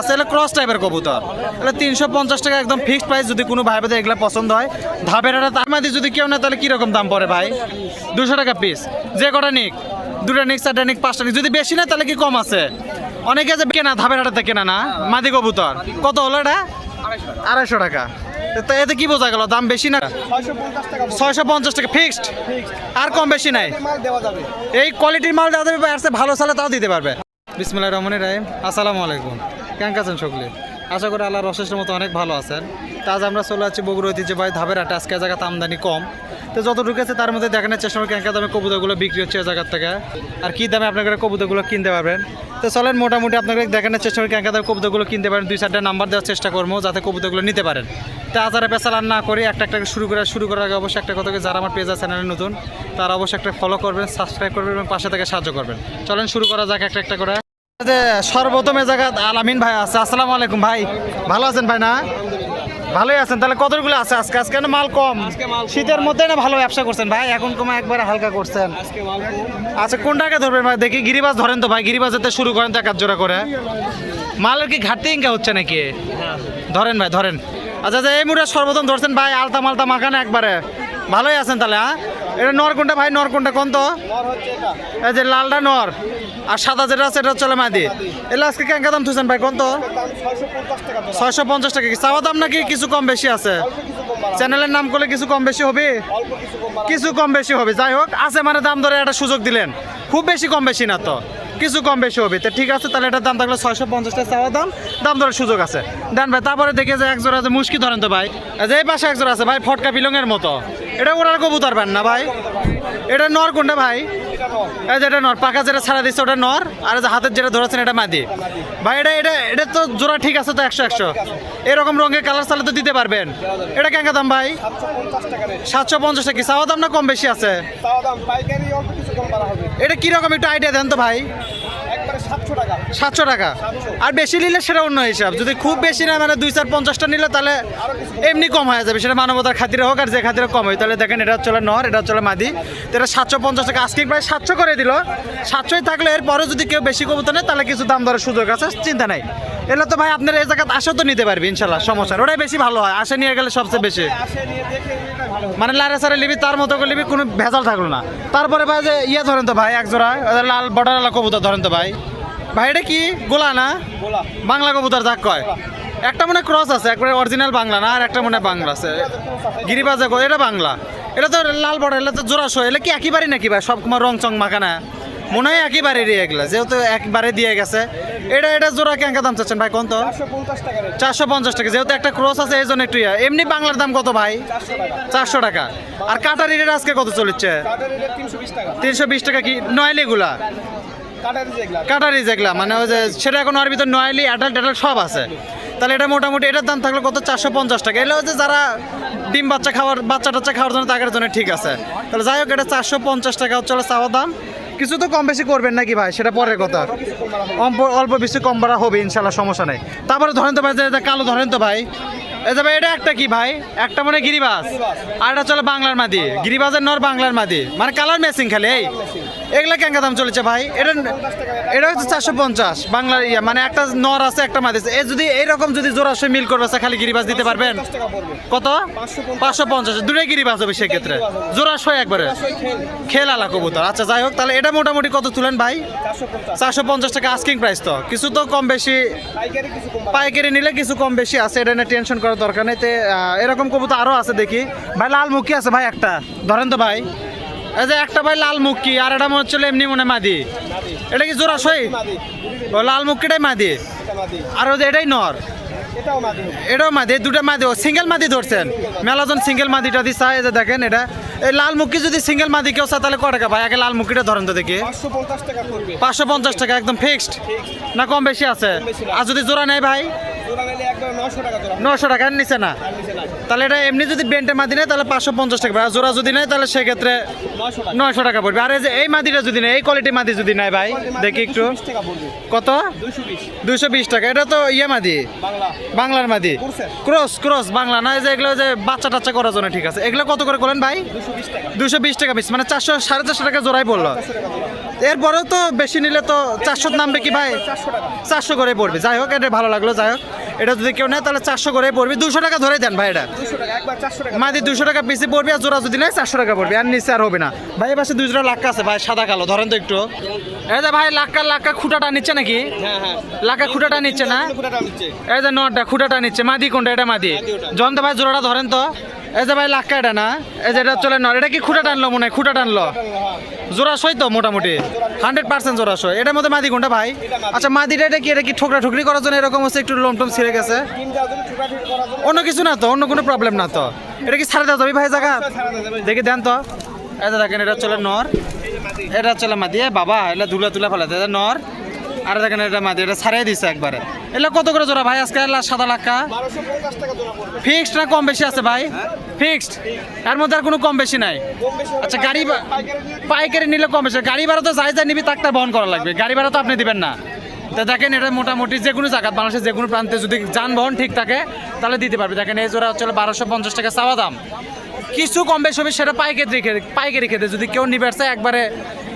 আছে এটা ক্রস টাইপের কবুতর। এটা তিনশো পঞ্চাশ টাকা একদম ফিক্সড প্রাইস যদি কোনো ভাই ভাই এগুলো পছন্দ হয়। ধাপের একটা তার মাঝে যদি কেউ না তাহলে কীরকম দাম পড়ে ভাই? দুশো টাকা পিস যে কটা নিক, দুটা নিক, চারটা নিক, পাঁচটা নিক, যদি বেশি না তাহলে কি কম আছে? অনেকে যে কেনা, ধাপের হাটাতে কেনা না, মাদি কবুতর। কত হলো এটা? আড়াইশো টাকা। তো এতে কি বোঝা গেল, দাম বেশি না? ছয়শো পঞ্চাশ টাকা ফিক্সড আর কম বেশি নাই? এই কোয়ালিটির মাল দেওয়া যাবে, ভালো সালে তাও দিতে পারবে। বিসমুল্লাহ রহমান রাহিম। আসসালামু আলাইকুম। কেমন আছেন সকলে? আশা করি আল্লাহর অশেষের মতো অনেক ভালো আছেন। তা আজ আমরা চলে যাচ্ছি বগুড়া ঐতিহ্যবাহী ধাবের হাটে। আজকে জায়গাতে আমদানি কম। তো যত ঢুকেছে তার মধ্যে দেখানোর চেষ্টা করি কেঙ্কা দামে কবুতরগুলো বিক্রি হচ্ছে এই জায়গার থেকে। আর কি দামে আপনারা কবুতরগুলো কিনতে পারবেন? তো চলেন মোটামুটি আপনাকে দেখানোর চেষ্টা করি কেঙ্কা দামে কবুতরগুলো কিনতে পারেন। দুই চারটা নাম্বার দেওয়ার চেষ্টা করব যাতে কবুতরগুলো নিতে পারেন। তো আজারে আর না করি একটা একটা শুরু করে শুরু করার আগে অবশ্যই একটা কথা যারা আমার পেজ আছে, চ্যানেলে নতুন, তারা অবশ্যই একটা ফলো করবেন সাবস্ক্রাইব করবেন এবং পাশে থেকে সাহায্য করবেন। চলেন শুরু করা যাক একটা একটা করে। যে সর্বপ্রথম জায়গা আলামিন ভাই আছে। আসসালামু আলাইকুম ভাই। ভালো আছেন ভাই না? ভালোই আছেন। তাহলে কতগুলো আছে আজকে? আজকে না মাল কম? শীতের মধ্যে না ভালো ব্যবসা করছেন ভাই? এখন কমে একবারে হালকা করছেন। আচ্ছা কোনটাকে ধরবেন ভাই? দেখি গিরিবাজ ধরেন তো ভাই। গিরিবাজ যেতে শুরু করেন তো এক জোড়া করে। মালের কি ঘাটতি ইনকা হচ্ছে নাকি? ধরেন ভাই ধরেন। আচ্ছা আচ্ছা এই মুহূর্তে সর্বপ্রথম ধরছেন ভাই। আলতা মালতা মাখানে একবারে। ভালোই আছেন তাহলে হ্যাঁ? এটা নর কোনটা ভাই? নর কোনটা? কোন তো? এই যে লালটা নর। আর সাদা যেটা আছে এটা চলে মাদি। এলে আজকে কেঙ্কা দাম থুছেন ভাই? কোন তো? ছয়শো পঞ্চাশ টাকা কি? চাওয়া দাম নাকি কিছু কম বেশি আছে? চ্যানেলের নাম করলে কিছু কম বেশি হবে? কিছু কম বেশি হবে। যাই হোক আছে মানে দাম ধরে একটা সুযোগ দিলেন। খুব বেশি কম বেশি না তো। কিছু কম বেশি হবে। তো ঠিক আছে তাহলে এটার দাম থাকলে ছয়শো পঞ্চাশটা টাকা চাওয়া দাম। দাম ধরে সুযোগ আছে। দেন ভাই তারপরে দেখে যে একজোড়া আছে মুশকি ধরেন তো ভাই। যে এই পাশে একজোড়া আছে ভাই ফটকা পিলংয়ের মতো। এটা ওনার কবুতর পান না ভাই? এটা নর কোনটা ভাই? এই যে এটা নর পাকা যেটা ছাড়া দিচ্ছে ওটা নর আর যে হাতের যেটা ধরেছেন এটা মাদি। ভাই এটা এটা এটা তো জোড়া ঠিক আছে তো একশো একশো। এরকম রঙের কালার চালে তো দিতে পারবেন। এটা কেঙ্কা দাম ভাই? সাতশো পঞ্চাশ টাকা। কি চাওয়া দাম না কম বেশি আছে? এটা কীরকম একটু আইডিয়া দেন তো ভাই। সাতশো টাকা। আর বেশি নিলে সেটা অন্য হিসাব। যদি খুব বেশি না মানে দুই চার পঞ্চাশটা নিলে তাহলে এমনি কম হয়ে যাবে। সেটা মানবতার খাতিরে হোক আর যে খাতিরে কম হয় তাহলে দেখেন এটা চলে নর এটা চলে মাদি। তো এটা সাতশো পঞ্চাশ টাকা। আজকে প্রায় সাতশো করে দিল। সাতশোই থাকলে এরপরে যদি কেউ বেশি কবুতর নেয় তাহলে কিছু দাম দরের সুযোগ আছে। চিন্তা নাই। এলে তো ভাই আপনার এই জায়গাতে আসেও তো নিতে পারবি ইনশাল্লাহ সমস্যা। ওটাই বেশি ভালো হয়। আসে নিয়ে গেলে সবচেয়ে বেশি। মানে লারে সারে লিবি তার মতো করে লিবি কোনো ভেজাল থাকল না। তারপরে ভাই যে ইয়ে ধরেন তো ভাই এক জোড়া লাল বর্ডারওয়ালা কবুতর ধরেন তো ভাই। ভাই এটা কি? গোলা না? বাংলা কবুতর যাক কয়। একটা মনে ক্রস আছে একবারে অরিজিনাল বাংলা না আর একটা মনে বাংলা আছে। গিরিবাজা কয় এটা বাংলা। এটা তো লাল বর্ডার এটা তো জোড়াশো এলে কি একইবারই নাকি ভাই? সব তোমার রং চং মাখানা মনে হয় একইবারে রে এগুলা যেহেতু একবারে দিয়ে গেছে। এটা এটা জোড়া কেঙ্কা দাম চাচ্ছেন ভাই কোন তো? চারশো পঞ্চাশ টাকা যেহেতু একটা ক্রস আছে এই জন্য একটু। এমনি বাংলার দাম কত ভাই? চারশো টাকা। আর কাটারি রেট আজকে কত চলছে? তিনশো বিশ টাকা। কি? নয়লি গুলা কাটারি যেগুলা মানে ওই যে সেটা এখন ওর ভিতর নয়লি অ্যাডাল্ট অ্যাডাল্ট সব আছে। তাহলে এটা মোটামুটি এটার দাম থাকল কত? চারশো পঞ্চাশ টাকা। এলে হচ্ছে যারা ডিম বাচ্চা খাওয়ার বাচ্চা টাচ্চা খাওয়ার জন্য তাদের জন্য ঠিক আছে। তাহলে যাই হোক এটা চারশো পঞ্চাশ টাকা হচ্ছে চাওয়ার দাম। কিছু তো কম বেশি করবেন নাকি ভাই? সেটা পরের কথা। অল্প অল্প বেশি কম বাড়া হবে ইনশাল্লাহ সমস্যা নেই। তারপরে ধরেন তো ভাই যে কালো ধরেন তো ভাই। এই যে ভাই এটা একটা কি ভাই? একটা মানে গিরিবাস আর এটা চলে বাংলার মাদি। গিরিবাজের নর বাংলার মাদি। মানে কালার মেসিং খালি এই। এগুলা কেঙ্কা দাম চলেছে ভাই? এটা এটা হচ্ছে চারশো পঞ্চাশ। বাংলার ইয়া মানে একটা নর আছে, একটা মাদি আছে। এ যদি এইরকম যদি জোড়াশো মিল করবে খালি গিরিবাজ দিতে পারবেন? কত? পাঁচশো পঞ্চাশ। দুটোই গিরিবাজ হবে সেক্ষেত্রে। জোড়াশো একবারে। খেল আলা কবুতর। আচ্ছা যাই হোক, তাহলে এটা মোটামুটি কত তুলেন ভাই? চারশো পঞ্চাশ টাকা আস্কিং প্রাইস তো। কিছু তো কম বেশি পাইকারি নিলে কিছু কম বেশি আছে, এটা নিয়ে টেনশন করার দরকার নেই। এরকম কবুতর আরও আছে দেখি। ভাই, লাল মুখী আছে ভাই একটা। ধরেন তো ভাই। এই যে একটা ভাই লাল মুখী আর এটা মনে হচ্ছিল এমনি মনে মাদি। এটা কি জোড়াশই ও লাল মুখিটাই মাদি। আর ওই যে এটাই নর। এটাও মাদি দুটা মাদি। ও সিঙ্গেল মাদি ধরছেন। মেলাজন সিঙ্গেল মাদিটা দিচ্ছে এই যে দেখেন এটা। এই লাল মুখী যদি সিঙ্গেল মাদি কেউ চায় তাহলে ক টাকা ভাই? আগে লাল মুখিটা ধরেন তো দেখি। পাঁচশো পঞ্চাশ টাকা একদম ফিক্সড না কম বেশি আছে? আর যদি জোড়া নেই ভাই? নশো টাকার নিচে না? তাহলে এটা এমনি যদি বেন্টে মাদি নেয় তাহলে পাঁচশো পঞ্চাশ টাকা। আর জোড়া যদি নেয় তাহলে সেক্ষেত্রে নশো টাকা। পড়বে। আর এই যে এই মাদিটা যদি নেয় এই কোয়ালিটি মাদি যদি নেয় ভাই দেখি একটু। কত? দুইশো বিশ। টাকা। এটা তো ইয়ে মাদি? বাংলার মাদি? ক্রস ক্রস বাংলা না? যে এগুলো যে বাচ্চা টাচ্চা করার জন্য ঠিক আছে। এগুলো কত করে করেন ভাই? দুশো বিশ টাকা। পিস মানে চারশো সাড়ে চারশো টাকা জোড়াই পড়ল। এরপরেও তো বেশি নিলে তো চারশো নামবে কি ভাই? চারশো করে পড়বে। যাই হোক এটা ভালো লাগল। যাই হোক এটা যদি কেউ নেয় তাহলে চারশো করে পড়বে। দুশো টাকা ধরে দেন ভাই এটা। মাদি দুশো টাকা বেশি পড়বে আর জোড়া যদি নেয় চারশো টাকা পড়বে। আর নিচে আর হবে না। ভাই এ পাশে দুই জোড়া লাক্কা আছে। ভাই সাদা কালো ধরেন তো একটু। এই যে ভাই লাক্কা লাক্কা খুঁটাটা নিচ্ছে নাকি? হ্যাঁ হ্যাঁ। লাক্কা খুঁটাটা নিচ্ছে না? এই যে নটা খুঁটাটা নিচ্ছে। মাদি কোনটা? এটা মাদি। জন তো ভাই জোড়াটা ধরেন তো। এই যে ভাই লাক্কা এটা না? এই যে এটা চলে নর। এটা কি খুঁটা টানলো মনে হয়? খুঁটা টানলো। জোড়া সই তো মোটামুটি। হান্ড্রেড পার্সেন্ট জোড়া সই এটার মধ্যে মাদি কোনটা ভাই? আচ্ছা মাদিটা এটা কি? এটা কি ঠোকরা ঠুকরি করার জন্য এরকম হচ্ছে একটু লোম টোম ছিঁড়ে গেছে? অন্য কিছু না তো? অন্য কোনো প্রবলেম না তো? এটা কি ছাড়ে দেওয়া যাবে ভাই জায়গা? দেখি দেন তো। এটা দেখেন এটা চলে নর। এটা চলে মাদি। বাবা এটা ধুলা তুলা ফেলাতে। নর। আর দেখেন এটা মাদি, এটা ছাড়িয়ে দিছে একবারে। এগুলো কত করে জোড়া ভাই আজকে? সাদা পড়বে ফিক্সড না কম বেশি আছে ভাই? ফিক্সড এর মধ্যে আর কোনো কম বেশি নাই। আচ্ছা গাড়ি পাইকারি নিলে কম বেশি। গাড়ি ভাড়া তো যাই যাই নিবি তাকটা বহন করা লাগবে। গাড়ি ভাড়া তো আপনি দিবেন না। তো দেখেন এটা মোটামুটি যে কোনো জায়গা বাংলাদেশের যে কোনো প্রান্তে যদি যানবাহন ঠিক থাকে, তাহলে দিতে পারবে। দেখেন এই জোড়া হচ্ছে বারোশো পঞ্চাশ টাকা চাওয়া দাম। কিছু কম বেশি হবে সেটা পাইকারি পাইকারি খেতে যদি কেউ নিবে আসে একবারে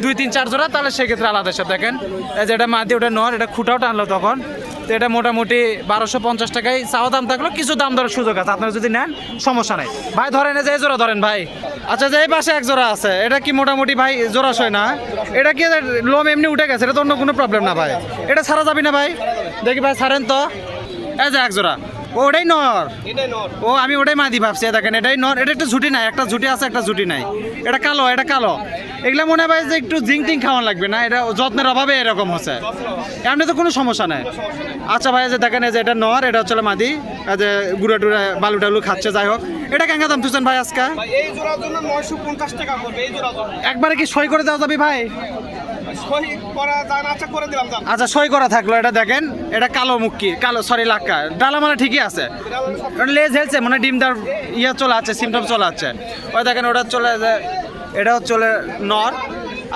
দুই তিন চার জোড়া, তাহলে সেক্ষেত্রে আলাদা সব দেখেন। এই যে এটা মাদি, ওটা নর এটা খুঁটাও টানলো তখন। তো এটা মোটামুটি বারোশো পঞ্চাশ টাকায় চাওয়া দাম থাকল, কিছু দাম দরের সুযোগ আছে। আপনারা যদি নেন, সমস্যা নাই। ভাই, ধরেন যে জোড়া ধরেন ভাই। আচ্ছা যে এই পাশে এক জোড়া আছে, এটা কি মোটামুটি ভাই জোড়া সয় না? এটা কি লোম এমনি উঠে গেছে? এটা তো অন্য কোনো প্রবলেম না ভাই। এটা ছাড়া যাবি না ভাই? দেখি ভাই, ছাড়েন তো। এই যে এক জোড়া। ওটাই নর। ও আমি ওটাই মাদি ভাবছি দেখেন এটাই নর। এটা একটু ঝুটি নাই একটা ঝুটি আছে একটা ঝুটি নাই। এটা কালো এটা কালো। এগুলা মনে হয় যে একটু জিং টিং খাওয়ান লাগবে না এটা যত্নের অভাবে এরকম হচ্ছে। এমনি তো কোনো সমস্যা নাই। আচ্ছা ভাই যে দেখেন এই যে এটা নর এটা হচ্ছে মাদি। যে গুড়া টুড়া বালু টালু খাচ্ছে যাই হোক। এটা কেঙ্গা দাম তুলছেন ভাই আজকে? একবারে কি সই করে দেওয়া যাবে ভাই? আচ্ছা সই করা থাকল, এটা দেখেন, এটা কালো মুক্কি, কালো সরি লাক্কা। ডালা মানে ঠিকই আছে। লেজ হেলছে মানে ডিম দার ইয়ে চলে আছে সিমটম চলে আছে। ওই দেখেন, ওটা চলে এটাও চলে নর,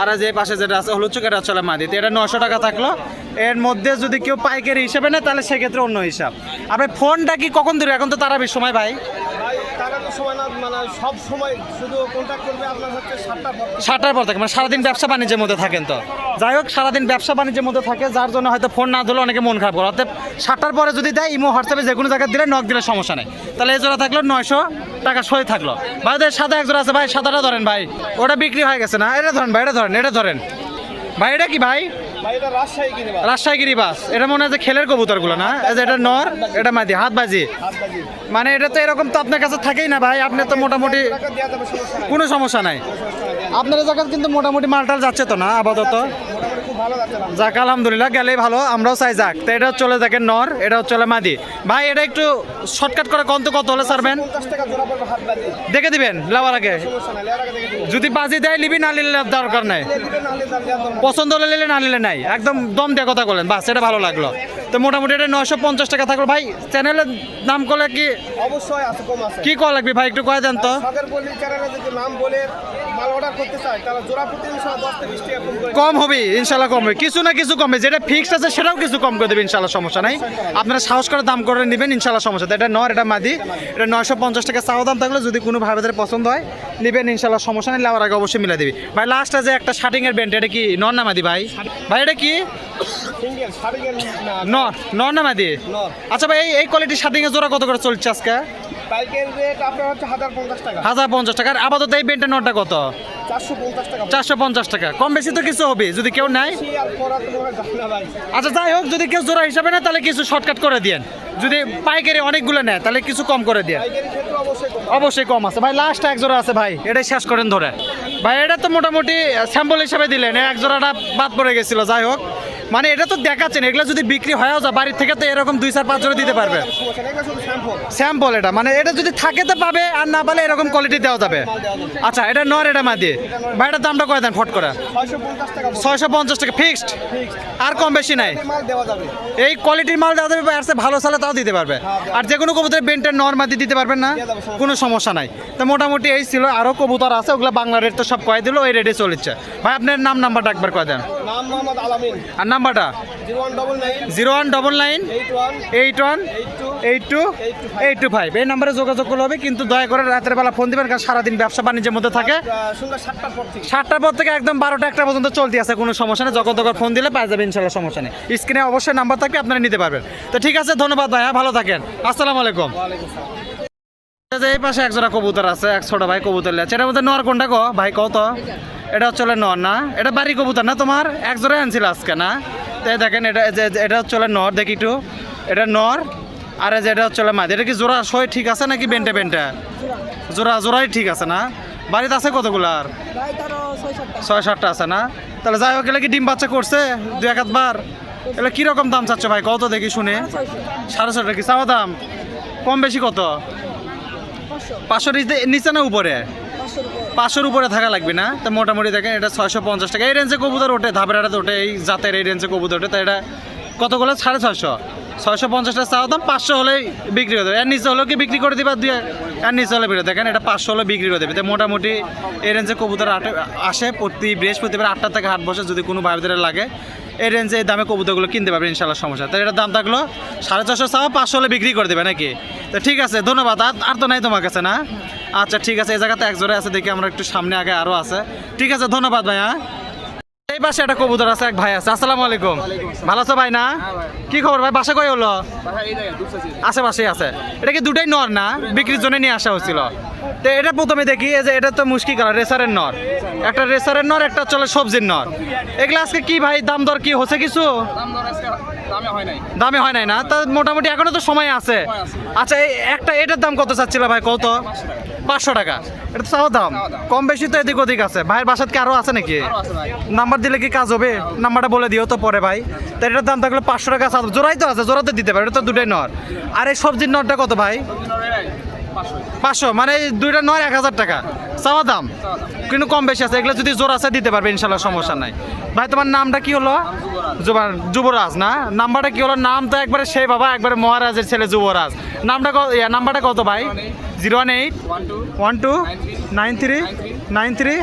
আর যে পাশে যেটা আছে, হলুদ চুক এটা চলে মাদি। তো এটা নশো টাকা থাকল। এর মধ্যে যদি কেউ পাইকারি হিসেবে নেয়, তাহলে সেক্ষেত্রে অন্য হিসাব। আপনি ফোনটা কি কখন দিল এখন তো তারাবির সময়, ভাই। সময় মানে সাতটার পর থেকে। মানে সারাদিন ব্যবসা বাণিজ্যের মধ্যে থাকেন তো? যাই হোক, সারাদিন ব্যবসা বাণিজ্যের মধ্যে থাকে, যার জন্য হয়তো ফোন না ধরলে অনেকে মন খারাপ করে। অর্থাৎ সাতটার পরে যদি দেয়, ইমো, হোয়াটসঅ্যাপে যে কোনো জায়গায় দিলে নক দিলে সমস্যা নেই। তাহলে এই জোড়া থাকল নয়শো টাকা সই থাকল। ভাইদের সাদা এক আছে, ভাই, সাদাটা ধরেন, ভাই। ওটা বিক্রি হয়ে গেছে না? এটা ধরেন, ভাই, এটা ধরেন এটা ধরেন। ভাই, এটা কি, ভাই? ভাই এটা রাজশাহী কিনে বাস। এটা মনে হয় যে খেলের কবুতরগুলো না? এটা নর এটা মাদি হাত বাজি। মানে এটা তো এরকম তো আপনার কাছে থাকেই না ভাই আপনি তো মোটামুটি কোনো সমস্যা নাই। আপনার জায়গায় কিন্তু মোটামুটি মালটাল যাচ্ছে তো না আপাতত? যাক আলহামদুলিল্লাহ গেলেই ভালো আমরাও চাই যাক। তো এটা চলে দেখেন নর এটা চলে মাদি। ভাই এটা একটু শর্টকাট করে কত কত হলে বাজি দেখে দিবেন লাভার আগে। যদি বাজি দেয় নিবি না নিলে দরকার নাই। পছন্দ হলে নিলে না নিলে নাই। একদম দম দিয়ে কথা বলেন বাস এটা ভালো লাগল। তো মোটামুটি এটা নয়শো পঞ্চাশ টাকা থাকল। ভাই চ্যানেলের নাম করলে কি অবশ্যই কি কল লাগবে ভাই একটু কয়ে দেন তো। নাম বলে মাল অর্ডার করতে তাহলে জোড়া প্রতি থেকে কম হবে ইনশাল্লাহ কম হবে কিছু না কিছু কমবে যেটা ফিক্সড আছে সেটাও কিছু কম করে দেবে ইনশাল্লাহ সমস্যা নাই। আপনারা সাহস করে দাম করে নেবেন ইনশাল্লাহ সমস্যা এটা নর এটা মাদি এটা নয়শো পঞ্চাশ টাকা চাওয়া দাম থাকলে যদি কোনো ভাইদের পছন্দ হয় নেবেন ইনশাল্লাহ সমস্যা নেই নেওয়ার আগে অবশ্যই মিলে দিবি। ভাই লাস্ট আছে একটা শার্টিং এর ব্যান্ড এটা কি নর না মাদি ভাই? ভাই এটা কি? নর নর না মাদি? আচ্ছা ভাই এই এই কোয়ালিটির শার্টিং এর জোড়া কত করে চলছে আজকে? হাজার পঞ্চাশ টাকা। হাজার পঞ্চাশ টাকা। আর আপাতত এই ব্যান্ডের নরটা কত? চারশো পঞ্চাশ টাকা। কম বেশি তো কিছু হবে যদি কেউ নেয়। আচ্ছা যাই হোক যদি কেউ জোড়া হিসাবে নেয় তাহলে কিছু শর্টকাট করে দিয়েন। যদি পাইকারি অনেকগুলো নেয় তাহলে কিছু কম করে দিয়েন। অবশ্যই কম। আছে। ভাই লাস্ট এক জোড়া আছে ভাই এটাই শেষ করেন ধরে। ভাই এটা তো মোটামুটি স্যাম্পল হিসাবে দিলেন এক জোড়াটা বাদ পড়ে গেছিল যাই হোক। মানে এটা তো দেখাচ্ছেন এগুলো যদি বিক্রি হয়েও যায় বাড়ির থেকে তো এরকম দুই চার পাঁচ জোড়া দিতে পারবে। স্যাম্পল এটা মানে এটা যদি থাকে তো পাবে আর না পালে এরকম কোয়ালিটি দেওয়া যাবে। আচ্ছা এটা নর এটা মাদি ভাই এটার দামটা করে দেন ফট করে? ছয়শো পঞ্চাশ টাকা ফিক্সড আর কম বেশি নাই। এই কোয়ালিটির মাল দেওয়া যাবে আর সে ভালো সালে তাও দিতে পারবে। আর যে কোনো কবুতরের বেন্টের নর নর্মাদি দিতে পারবেন না কোনো সমস্যা নাই। তো মোটামুটি এই ছিল আরও কবুতর আছে ওগুলো বাংলা রেট তো সব কয়ে দিল ওই রেটে চলেছে। ভাই আপনার নাম নাম্বারটা একবার কয়ে দেন। আর নাম্বারটা? Zero one double nine, eight one, eight two eight two five. এই নাম্বারে যোগাযোগ করলে হবে, কিন্তু দয়া করে রাতের বেলা ফোন দিবেন, কারণ সারাদিন ব্যবসা বাণিজ্যের মধ্যে থাকে। সাতটার পর থেকে একদম বারোটা একটা পর্যন্ত চলতে আছে, কোনো সমস্যা নেই। যখন তখন ফোন দিলে পাওয়া যাবে, ইনশাল্লাহ সমস্যা নেই। স্ক্রিনে অবশ্যই নাম্বার থাকবে, আপনারা নিতে পারবেন। তো ঠিক আছে, ধন্যবাদ ভাইয়া, ভালো থাকেন। আসসালামু আলাইকুম। এই পাশে এক জোড়া কবুতর আছে, এক ছোট ভাই কবুতর লেছে এটার মধ্যে নর কোনটা গো? ভাই কত? এটা হচ্ছে নর না, এটা বাড়ি কবুতর না তোমার? এক জোড়া আনছিল আজকে না? তো এই দেখেন, এটা এটা হচ্ছে নর, দেখি একটু। এটা নর, আর যে এটা হচ্ছে মাদি। এটা কি জোড়া সই ঠিক আছে নাকি বেন্টে বেন্টে? জোড়া জোড়াই ঠিক আছে না? বাড়িতে আছে কতগুলার ছয় সাতটা আছে না? তাহলে যাই হোক, এগুলো কি ডিম বাচ্চা করছে? দু এক বার? এগুলো কীরকম দাম চাচ্ছ ভাই? কত দেখি শুনে? সাড়ে ছটা কি চাওয়া দাম? কম বেশি কত? পাঁচশো। নিচে না উপরে? পাঁচশোর উপরে থাকা লাগবে না। তো মোটামুটি দেখেন, এটা ছয়শো পঞ্চাশ টাকা। এই রেঞ্জে কবুতর ওঠে ধাপড়াটাতে ওঠে, এই জাতের এই রেঞ্জে কবুতর ওঠে। তো এটা কতগুলো? সাড়ে ছয়শো। ছয়শো পঞ্চাশটা চাওয়া দাম, পাঁচশো হলেই বিক্রি করে দেবে এর নিচে হলেও কি বিক্রি করে দিবা? দুই এর নিচে হলে বেরো দেখেন, এটা পাঁচশো হলে বিক্রি করে দেবে। তো মোটামুটি এই রেঞ্জে কবুতর আসে প্রতি বৃহস্পতিবার আটটা থেকে হাট বসে যদি কোনো ভাইদের লাগে। এই রেঞ্জে এই দামে কবুতরগুলো কিনতে পারবেন ইনশাল্লাহ সমস্যা তাই এটার দাম থাকল সাড়ে চারশো চাওয়া, পাঁচশো হলে বিক্রি করে দেবে নাকি? তো ঠিক আছে, ধন্যবাদ। আর আর তো নাই তোমার কাছে, না? আচ্ছা ঠিক আছে, এই জায়গাতে একজোরে আছে, দেখি আমরা একটু সামনে আগে আরও আছে। ঠিক আছে, ধন্যবাদ ভাইয়া। এই পাশে একটা কবুতর আছে, এক ভাই আছে। আসসালামু আলাইকুম। ভালো আছো ভাই না? কি খবর ভাই? বাসা কই হলো? আশেপাশে আছে। এটা কি দুটাই নর না? বিক্রির জন্য নিয়ে আসা হয়েছিল। তো এটা প্রথমে দেখি যে এটা তো মুশকিল কালার রেসারের নর। একটা রেসারের নর, একটা চলে সবজির নর। এগুলো আজকে কি ভাই? দাম দর কি? হচ্ছে কিছু? দামে হয় নাই। না? তা মোটামুটি এখনও তো সময় আছে। আচ্ছা একটা এটার দাম কত চাচ্ছিল ভাই? কত? পাঁচশো টাকা। এটা তো দাম। কম বেশি তো এদিক ওদিক আছে। ভাইয়ের বাসাত কি আরও আছে নাকি? নাম্বার দিলে কি কাজ হবে? নাম্বারটা বলে দিও তো পরে ভাই। তো এটার দাম থাকলে পাঁচশো টাকা চাও জোড়াই তো আছে জোড়াতে দিতে পারে। এটা তো দুটাই নর। আর এই সবজির নরটা কত ভাই? পাঁচশো। মানে দুইটা নয় এক হাজার টাকা। চাওয়া দাম। কিন্তু কম বেশি আছে। এগুলো যদি জোর আছে দিতে পারবে ইনশাল্লাহ সমস্যা নাই। ভাই, তোমার নামটা কি হলো? যুবরাজ। না? নাম্বারটা কি হলো? নাম তো একবারে সেই বাবা, একবারে মহারাজের ছেলে যুবরাজ। নামটা কত নাম্বারটা কত ভাই? Zero one eight one two nine three nine three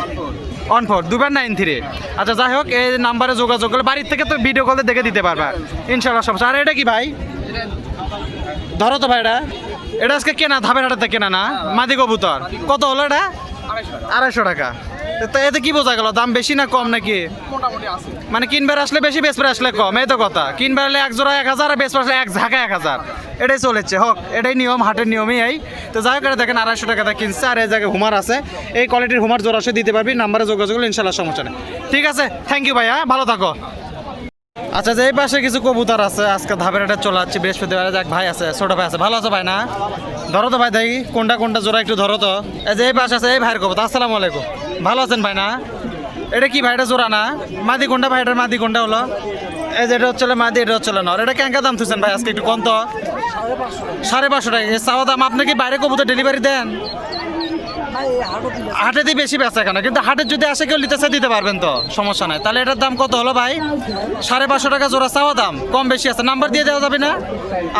one four. দুবার নাইন থ্রি। আচ্ছা যাই হোক, এই নাম্বারে যোগাযোগ করলে বাড়ির থেকে তো ভিডিও কলে দেখে দিতে পারবা। ইনশাল্লাহ সমস্যা। আর এটা কি ভাই? ধরো তো ভাই এটা। এটা আজকে কেনা, ধাপের হাটাতে কেনা না? মাদি কবুতর। কত হলো এটা? আড়াইশো টাকা। এতে কি বোঝা গেল? দাম বেশি না কম নাকি? মানে কিনবার আসলে বেশি বেচবার আসলে কম এই তো কথা। কিনবার এক জোড়া এক হাজার আর বেচবার আসলে এক ঝাঁকা এক হাজার। এটাই চলেছে। হোক এটাই নিয়ম হাটের নিয়মই এই। তো যাই হোক দেখেন আড়াইশো টাকা কিনছে আর এই জায়গায় হুমার আছে। এই কোয়ালিটির হুমার আসে দিতে পারবি। নাম্বারে যোগাযোগ করলে ইনশাল্লাহ সমস্যা নেই। ঠিক আছে থ্যাংক ইউ ভাইয়া ভালো থাকো। আচ্ছা যে এই পাশে কিছু কবুতর আছে আজকে ধাপের এটা চলে যাচ্ছে বৃহস্পতিবার। এক ভাই আছে ছোট ভাই আছে। ভালো আছে ভাই না? ধরো তো ভাই দেখি কোনটা কোনটা জোড়া একটু ধরো তো। এই যে এই পাশে আছে এই ভাইয়ের কবুতর। আসসালামু আলাইকুম। ভালো আছেন ভাই না? এটা কি ভাইটা জোড়া না? মাদি কোনটা ভাইটার মাদি কোনটা হলো? এই যে এটা হচ্ছে মাদি, এটা হচ্ছে নর। এটা কেঙ্কা দাম থুছেন ভাই আজকে? একটু কম তো। সাড়ে পাঁচশো টাকা। চাওয়া দাম আপনি কি বাইরে কবুতর ডেলিভারি দেন? হাটেতে বেশি বেচা কেন, কিন্তু হাটে যদি আসে কেউ চায় দিতে পারবেন তো, সমস্যা নাই। তাহলে এটার দাম কত হলো ভাই? সাড়ে পাঁচশো টাকা জোড়া চাওয়া দাম, কম বেশি আছে। নাম্বার দিয়ে দেওয়া যাবে না?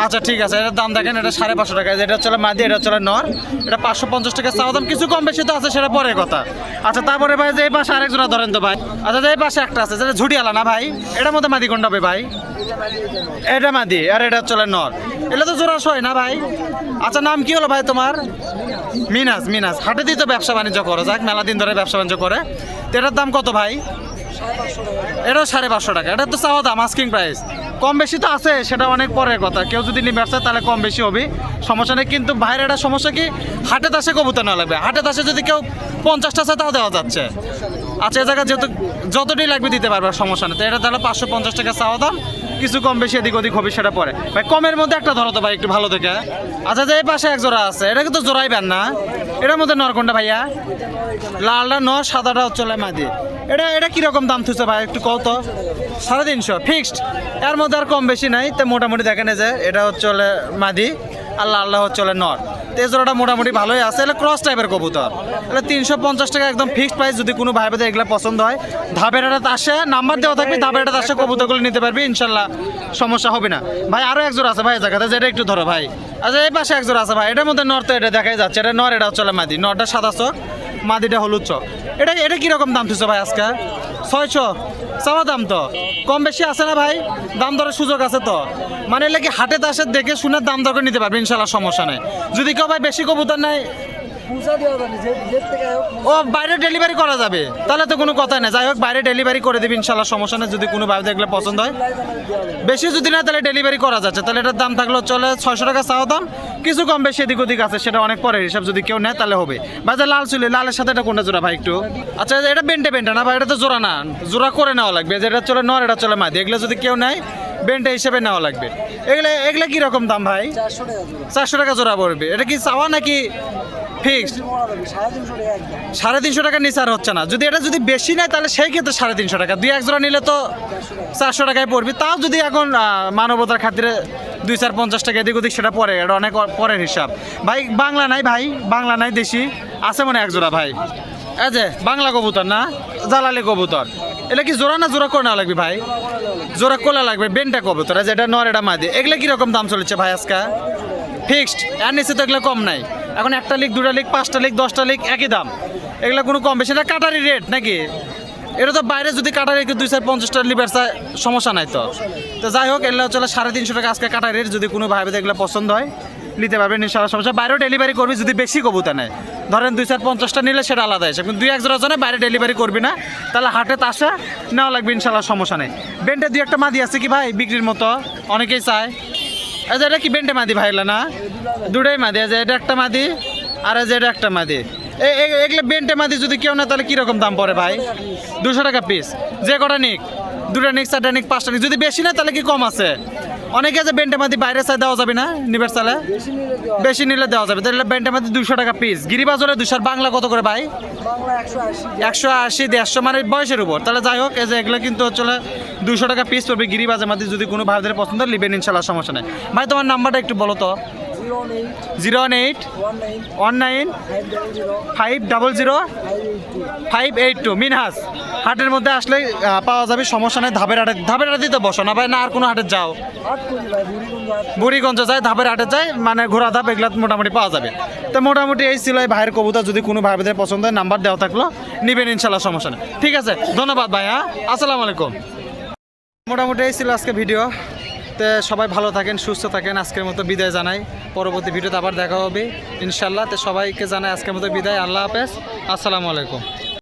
আচ্ছা ঠিক আছে, এটার দাম দেখেন, এটা সাড়ে পাঁচশো টাকা। এটা চলে মাদি, এটা চলে নর। এটা পাঁচশো পঞ্চাশ টাকা চাওয়া দাম। কিছু কম বেশি তো আছে, সেটা পরের কথা। আচ্ছা তারপরে ভাই, যে এই পাশে আরেক জোড়া ধরেন তো ভাই। আচ্ছা যে এই পাশে একটা আছে, যেটা ঝুটি আলা না ভাই? এটার মধ্যে মাদি কোনটা হবে ভাই? এটা মাদি, আর এটা চলে নর। এটা তো জোড়া সয় না ভাই? আচ্ছা নাম কি হলো ভাই তোমার? মিনাজ মিনাজ। হাটে তো ব্যবসা বাণিজ্য করো, যাক, মেলা দিন ধরে ব্যবসা বাণিজ্য করে। এটার দাম কত ভাই? এটাও সাড়ে পাঁচশো টাকা। এটা তো চাওয়া দাম আস্কিং প্রাইস কম বেশি তো আছে, সেটা অনেক পরের কথা। কেউ যদি নিয়ে ব্যবসা, তাহলে কম বেশি হবে। সমস্যা নেই, কিন্তু বাইরের একটা সমস্যা কি, হাটে তাসে কবুতর না লাগবে। হাটে তাসে যদি কেউ পঞ্চাশটা আছে, তাও দেওয়া যাচ্ছে। আচ্ছা এ জায়গায় যেহেতু যতটাই লাগবে দিতে পারবে সমস্যা নেই। তো এটা তাহলে পাঁচশো পঞ্চাশ টাকা চাওয়া দাম। কিছু কম বেশি এদিক ওদিক হবে, সেটা পরে। ভাই, কমের মধ্যে একটা ধরো তো ভাই, একটু ভালো দেখে। আচ্ছা যে এই পাশে এক জোড়া আছে এটা কিন্তু জোড়াইবেন না। এটার মধ্যে নরকন্ডা ভাইয়া? লালটা ন সাদাটা হচ্ছে মাদি। এটা এটা কীরকম দাম থুছে ভাই, একটু কত সাড়ে তিনশো, ফিক্সড। এর মধ্যে আর কম বেশি নাই, তো মোটামুটি দেখেন যে, এটা হচ্ছে মাদি, আর লালটা হচ্ছে নর। তেজোড়াটা মোটামুটি ভালোই আছে এটা ক্রস টাইপের কবুতর। এটা তিনশো পঞ্চাশ টাকা একদম ফিক্সড প্রাইস যদি কোনো ভাই ভাইদের এগুলো পছন্দ হয়। ধাপের এটা আসে নাম্বার দেওয়া থাকবে ধাপের এটা আসে, কবুতরগুলো নিতে পারবি, ইনশাল্লাহ সমস্যা হবে না। ভাই আরও একজোড়া আছে ভাই জায়গাতে, যেটা একটু ধরো ভাই। আচ্ছা এই পাশে একজোড়া আছে ভাই, এটার মধ্যে নর তো এটা দেখাই যাচ্ছে, এটা নর, এটা চলে মাদি, নরটা সাদা চোখ। মাদিটা হলুদ চক এটা এটা কীরকম দাম তুলছো ভাই আজকে? ছয়শো। চাওয়া দাম তো। কম বেশি আছে না ভাই? দাম দরের সুযোগ আছে তো। মানে এলাকি হাটে দাসের দেখে শুনে দাম দর করে নিতে পারবে ইনশাল্লাহ সমস্যা নেই। যদি কেউ ভাই বেশি কবুতর নাই যে যে ও বাইরে ডেলিভারি করা যাবে। তাহলে তো কোনো কথা নেই। যাই হোক বাইরে ডেলিভারি করে দিবি ইনশাল্লাহ সমস্যা নেই। যদি কোনো ভাবে দেখলে পছন্দ হয়। বেশি যদি না তাহলে ডেলিভারি করা যাচ্ছে। তাহলে এটার দাম থাকল চলে ছয়শো টাকা চাওয়া দাম। কিছু কম বেশি এদিক ওদিক আছে সেটা অনেক পরে হিসাব। যদি কেউ নেয় তাহলে হবে। ভাই যে লাল চুলি লালের সাথে এটা কোনটা জোড়া ভাই একটু? আচ্ছা এটা বেন্টে বেন্টে না ভাই এটা তো জোড়া না। জোড়া করে নেওয়া লাগবে। যেটা চলে নর এটা চলে মাদি। এগুলো যদি কেউ নেয় বেন্টে হিসেবে নেওয়া লাগবে। এগুলো এগুলো কীরকম দাম ভাই? চারশো টাকা জোড়া পড়বে। এটা কি চাওয়া নাকি ফিক্সড? সাড়ে তিনশো টাকা নিচে আর হচ্ছে না। যদি এটা যদি বেশি নেয়, তাহলে সেই ক্ষেত্রে সাড়ে তিনশো টাকা। দুই এক জোড়া নিলে তো চারশো টাকায় পড়বি। তাও যদি এখন মানবতার খাতিরে দুই চার পঞ্চাশ টাকা এদিক ওদিক সেটা পরে এটা অনেক পরের হিসাব। ভাই, বাংলা নাই ভাই, বাংলা নাই দেশি। আছে মনে এক জোড়া ভাই? এই যে, বাংলা কবুতর না? জালালি কবুতর। এটা কি জোড়া না জোড়া নেওয়া লাগবে ভাই? জোড়া কোলা লাগবে? বেনটা কবুতর। এটা নর, এটা মাদি। এগুলো কীরকম দাম চলেছে ভাই আজকে? ফিক্সড এর নিচে তো এগুলো কম নাই। এখন একটা লিগ দুটা লিক পাঁচটা লিক দশটা লিগ একই দাম। এগুলো কোনো কম বেশি এটা কাটারি রেট নাকি? এটা তো বাইরে যদি কাটারি দুই চার পঞ্চাশটা লিবার চায় সমস্যা নাই তো। তো যাই হোক, এগুলো চলে সাড়ে তিনশো টাকা আজকে কাটারি যদি কোনো ভাবে এগুলো পছন্দ হয় নিতে পারবেন ইনশাল্লাহ সমস্যা। বাইরেও ডেলিভারি করবি যদি বেশি কবুতা নেয়। ধরেন দুই চার পঞ্চাশটা নিলে সেটা আলাদা হিসাব কিন্তু দুই এক জনে বাইরে ডেলিভারি করবি না, তাহলে হাটে তাসা নেওয়া লাগবে ইনশাল্লাহ সমস্যা নেই। বেন্টে দুই একটা মাদি আছে কি ভাই? বিক্রির মতো, অনেকেই চায়। আচ্ছা এটা কি বেন্টে মাদি ভাইলা না? দুটাই মাদি আছে এটা একটা মাদি, আর যে এটা একটা মাদি। এগুলো বেন্টে মাদি যদি কেউ না তাহলে কীরকম দাম পড়ে ভাই? দুশো টাকা পিস যে কটা নিক, দুটা নিক, চারটা নিক, পাঁচটা নিক। যদি বেশি না তাহলে কি কম আছে? অনেকে আছে বেন্টে মাদি বাইরে চাই দেওয়া যাবে না নিবের চালে? বেশি নিলে দেওয়া যাবে। তাহলে বেন্টে মাদি দুশো টাকা পিস গিরিবাজরে দুশো বাংলা কত করে ভাই? একশো আশি। দেড়শো মানে বয়সের উপর। তাহলে যাই হোক এই যে এগুলো কিন্তু হচ্ছে দুশো টাকা পিস পড়বে গিরিবাজের মধ্যে যদি কোনো ভাইদের পছন্দ লিবেন ইনশাল্লাহ সমস্যা নেই। ভাই তোমার নাম্বারটা একটু বলো তো। Zero one eight one nine five double zero five eight two, Minhas, হাটের মধ্যে আসলে পাওয়া যাবে, সমস্যা নেই, ধাপের হাটে ধাপের হাটে তো বসো না ভাই, না আর কোনো হাটে যাও। বুড়িগঞ্জ যায়, ধাপের হাটে যায় মানে ঘোরা ধাপ এগুলো মোটামুটি পাওয়া যাবে। তো মোটামুটি এই ছিল এই ভাইয়ের কবুতর যদি কোনো ভাই ভাইদের পছন্দ হয়, নাম্বার দেওয়া থাকল, নিবেন ইনশাল্লাহ সমস্যা নেই। ঠিক আছে, ধন্যবাদ ভাই হ্যাঁ? আসসালামু আলাইকুম। মোটামুটি এই ছিল আজকে ভিডিও। তো সবাই ভালো থাকেন, সুস্থ থাকেন। আজকের মতো বিদায় জানাই। পরবর্তী ভিডিওতে আবার দেখা হবে। ইনশাল্লাহ তো সবাইকে জানাই আজকের মতো বিদায়। আল্লাহ হাফেজ। আসসালামু আলাইকুম।